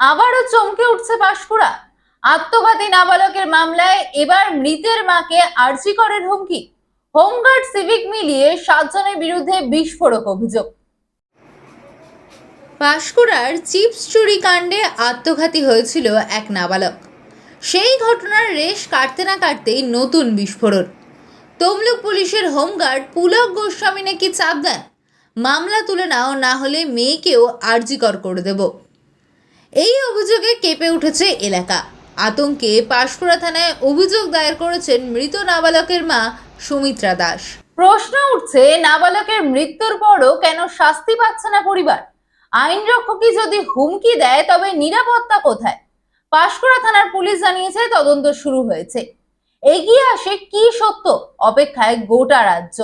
আবারও চমকে উঠছে পাশকুড়া আত্মঘাতী নাবালকের মামলায় এবার মৃতের মাকে আর্জি করেন হুমকি। হোমগার্ড সিভিক মিলিয়ে সাতজনের বিরুদ্ধে বিস্ফোরক অভিযোগ। পাশকুড়ার চিপস চুরি কাণ্ডে আত্মঘাতী হয়েছিল এক নাবালক। সেই ঘটনার রেশ কাটতে না কাটতেই নতুন বিস্ফোরণ। তমলুক পুলিশের হোমগার্ড পুলক গোস্বামী নাকি চাপ দেন? মামলা তুলে নাও, না হলে মেয়েকেও আর্জিকর করে দেব। এই অভিযোগে কেঁপে উঠেছে এলাকা। আতঙ্কে পাশকুড়া থানায় অভিযোগ দায়ের করেছেন মৃত নাবালকের মা সুমিত্রা দাস। প্রশ্ন উঠছে, নাবালকের মৃত্যুর পরও কেন শাস্তি পাচ্ছে না পরিবার? আইন রক্ষকই যদি হুমকি দেয়, তবে নিরাপত্তা কোথায়? পাশকুড়া থানার পুলিশ জানিয়েছে, তদন্ত শুরু হয়েছে। এগিয়ে আসে কি সত্য? অপেক্ষায় গোটা রাজ্য।